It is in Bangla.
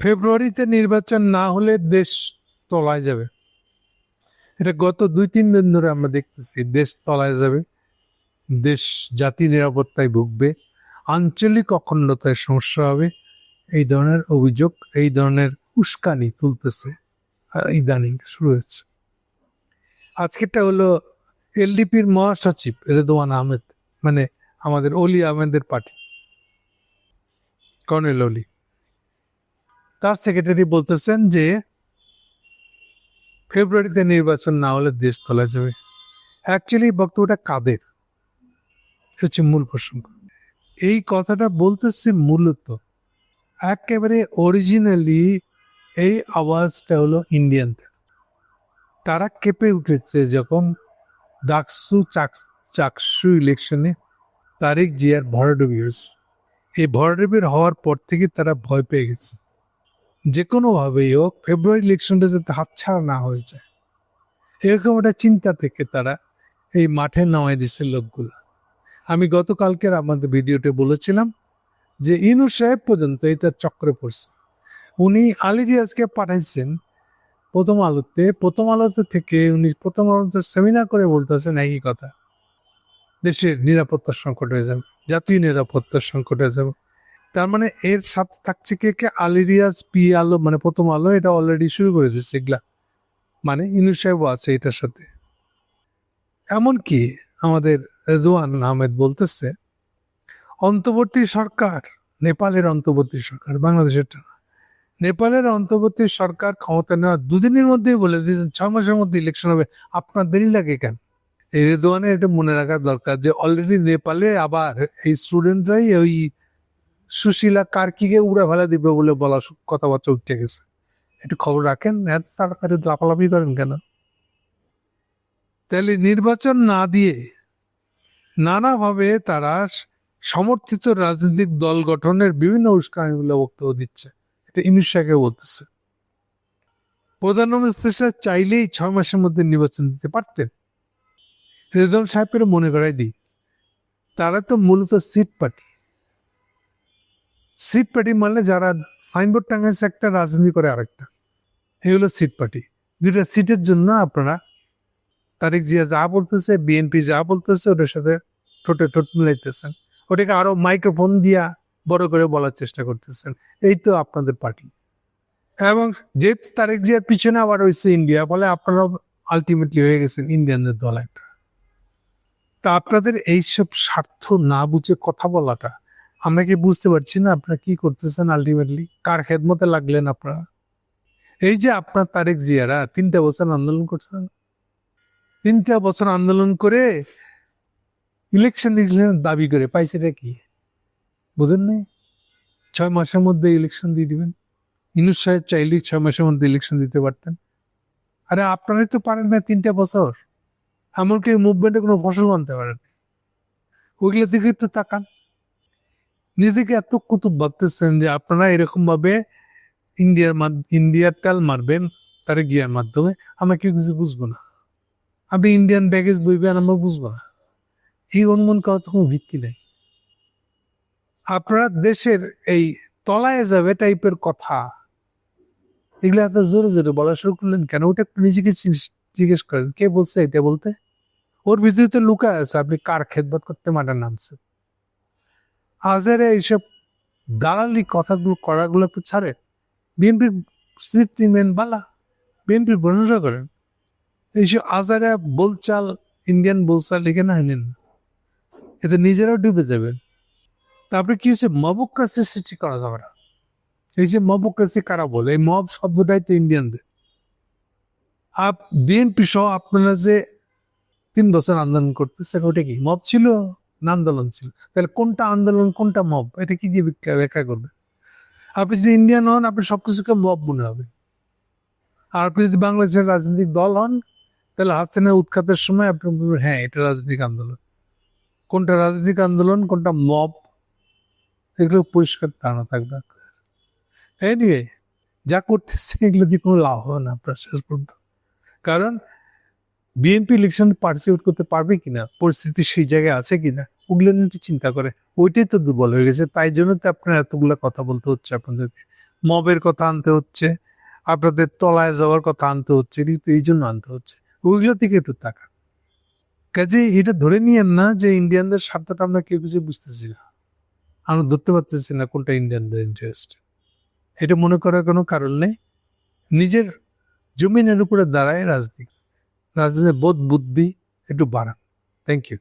ফেব্রুয়ারিতে নির্বাচন না হলে দেশ তলায় যাবে। এটা গত দুই, তিন দিন ধরে আমরা দেখতেছি, দেশ তলায় যাবে, দেশ জাতি নিরাপত্তায় ভুগবে, আঞ্চলিক অখণ্ডতায় সমস্যা হবে, এই ধরনের অভিযোগ, এই ধরনের উস্কানি তুলতেছে ইদানিং শুরু হয়েছে। আজকেরটা হলো এলডিপির মহাসচিব রেদওয়ান আহমেদ মানে আমাদের অলি আহমেদের পার্টি, কর্নেল অলি। তার সেক্রেটারি বলতেছেন যে, ফেব্রুয়ারিতে নির্বাচন না হলে দেশ তোলা যাবে। অ্যাকচুয়ালি বক্তব্যটা কাদের? হচ্ছে মূল প্রসঙ্গ। এই কথাটা বলতেছে মূলত একেবারে অরিজিনালি এই আওয়াজটা হলো ইন্ডিয়ানদের তারা কেঁপে উঠেছে যখন ডাকসু চাক- চাকসু ইলেকশনে তারিক জিয়ার ভরাডুবি হয়েছে। এই ভরাডুবির হওয়ার পর থেকে তারা ভয় পেয়ে গেছে। যে কোনোভাবেই হোক ফেব্রুয়ারি ইলেকশনটা যাতে হাতছাড়া না হয়ে যায়। এরকম একটা চিন্তা থেকে তারা এই মাঠে নামাই দিছে লোকগুলা। আমি গতকালকের আমাদের ভিডিওতে বলেছিলাম যে ইনু সাহেব পর্যন্ত এটা চক্রে পড়ছে। উনি আলিরিয়াজকে পাঠাইছেন প্রথম আলোতে। প্রথম আলোতে থেকে উনি প্রথম আলোতে সেমিনার করে বলতেছেন একই কথা। দেশের নিরাপত্তার সংকট হয়ে যাবে, জাতীয় নিরাপত্তার সংকট হয়ে যাবে। তার মানে এর সাথে থাকছে কে কে? আলিরিয়াজ পি আলো মানে প্রথম আলো, এটা অলরেডি শুরু করে দিচ্ছে এগুলা। মানে ইনু আছে এটার সাথে। এমনকি আমাদের রেদওয়ান আহমেদ বলতেছে, অন্তর্বর্তী সরকার, নেপালের অন্তর্বর্তী সরকার, বাংলাদেশের না। নেপালের অন্তর্বর্তী সরকার ক্ষমতা নেওয়া দুদিনের মধ্যেই বলে দিয়েছেন ছয় মাসের মধ্যে ইলেকশন হবে, আপনার দেরি লাগে কেন? এই রেদওয়ানের এটা মনে রাখা দরকার যে অলরেডি নেপালে আবার এই স্টুডেন্টরাই ওই সুশীলা কার্কিকে উড়ে ফেলা দিবে বলে বলা কথাবার্তা উঠে গেছে। একটু খবর রাখেন, এত তাড়াতাড়ি লাফালাফি করেন কেন? তাহলে নির্বাচন না দিয়ে নানাভাবে তারা সমর্থিত রাজনৈতিক দল গঠনের বিভিন্ন উস্কানিগুলো বক্তব্য দিচ্ছে। এটা ইনুসাকে বলতেছে। প্রধানমন্ত্রী চাইলেই ছয় মাসের মধ্যে নির্বাচন দিতে পারতেন। রেদম মনে করাই দিই, তারা তো মূলত সিট পার্টি। সিট পার্টি মানে যারা সাইনবোর্ড টাঙাইছে একটা রাজনীতি করে আরেকটা। এই হলো সিট পার্টি। দুইটা সিটের জন্য আপনারা তারিক জিয়া যা বলতেছে বিএনপি যা বলতেছে ওটার সাথে ঠোঁটে ঠোঁট মিলাইতেছেন। ওটাকে আরও মাইক্রোফোন দিয়া বড় করে বলার চেষ্টা করতেছেন। এই তো আপনাদের পার্টি। এবং যেহেতু তারেক জিয়ার পিছনে আবার রয়েছে ইন্ডিয়া, ফলে আপনারা আলটিমেটলি হয়ে গেছেন ইন্ডিয়ানদের দল একটা। তা আপনাদের এইসব স্বার্থ না বুঝে কথা বলাটা আমরা কি বুঝতে পারছি না আপনারা কি করতেছেন আলটিমেটলি কার খেদমতে লাগলেন আপনারা? এই যে আপনার তারেক জিয়ারা তিনটা বছর আন্দোলন করছেন। তিনটা বছর আন্দোলন করে ইলেকশন দাবি করে। পাইছেটা কি? বুঝেন নাই? ছয় মাসের মধ্যে ইলেকশন দিয়ে দিবেন। ইনুস সাহেব চাইলেই ছয় মাসের মধ্যে ইলেকশন দিতে পারতেন। আরে আপনারাই তো পারেন না তিনটা বছর। এমনকি মুভমেন্টে কোনো ফসল আনতে পারেন ওইগুলো দিকে একটু তাকান। নিজেকে এত কুতুব ভাবতেছেন যে আপনারা এরকম ভাবে ইন্ডিয়ার ইন্ডিয়ার তেল মারবেন, তার গিয়ার মাধ্যমে আমরা কেউ কিছু বুঝব না। আপনি ইন্ডিয়ান ব্যাগেজ বইবেন, আমরা বুঝব না। এই অনুমান করার তো কোনো ভিত্তি নেই। আপনারা দেশের এই তলায় যাবে টাইপের কথা, এগুলো এত জোরে জোরে বলা শুরু করলেন কেন? ওটা একটু নিজেকে জিজ্ঞেস- করেন। কে বলছে এটা বলতে? ওর ভিতরে তো লুকা আছে, আপনি কার খেদবাদ করতে মাঠে নামছে আজের এইসব দালালি কথাগুলো করাগুলো একটু ছাড়ে? বিএনপির স্মৃতি মেন বালা বিএনপির বর্ণনা করেন। এইসব আজারে বোলচাল, ইন্ডিয়ান বোলচাল লিখে না নেন। এতে নিজেরাও ডুবে যাবেন। তারপরে কি হচ্ছে মবক্রাসি সৃষ্টি করা যাবে না। এই যে মবক্রাসি কারা বলে? এই মব শব্দটাই তো ইন্ডিয়ানদের। আপ বিএনপি সহ আপনারা যে তিন বছর আন্দোলন করতেছে, ওটা কি? মব ছিল? আন্দোলন ছিল। তাহলে কোনটা আন্দোলন, কোনটা মব? এটা কি দিয়ে ব্যাখ্যা করবে? আপনি যদি ইন্ডিয়ান হন, আপনি সবকিছুকে মব মনে হবে। আর আপনি যদি বাংলাদেশের রাজনৈতিক দল হন, তাহলে হাসিনা উৎখাতের সময় আপনি বলবেন হ্যাঁ এটা রাজনৈতিক আন্দোলন। কোনটা রাজনৈতিক আন্দোলন, কোনটা মব, এগুলো পরিষ্কার ধারণা থাকবে এনিওয়ে যা করতেছে এগুলো দিয়ে কোনো লাভ হবে না আপনার শেষ পর্যন্ত। কারণ বিএনপি ইলেকশন পার্টিসিপেট করতে পারবে কিনা, পরিস্থিতি সেই জায়গায় আছে কিনা, ওগুলো নিয়ে একটু চিন্তা করে। ওইটাই তো দুর্বল হয়ে গেছে। তাই জন্য তো আপনার এতগুলো কথা বলতে হচ্ছে আপনাদেরকে। মবের কথা আনতে হচ্ছে, আপনাদের তলায় যাওয়ার কথা আনতে হচ্ছে, এগুলো তো এই জন্য আনতে হচ্ছে। ওইগুলো থেকে একটু টাকা কাজে এটা ধরে নিয়েন না যে ইন্ডিয়ানদের স্বার্থটা আমরা কেউ কিছু বুঝতেছি না। আমরা ধরতে পারতেছি না কোনটা ইন্ডিয়ানদের ইন্টারেস্ট এটা মনে করার কোনো কারণ নেই। নিজের জমিনের উপরে দাঁড়ায় রাজনীতি। রাজনীতির বোধ বুদ্ধি একটু বাড়ান। Thank you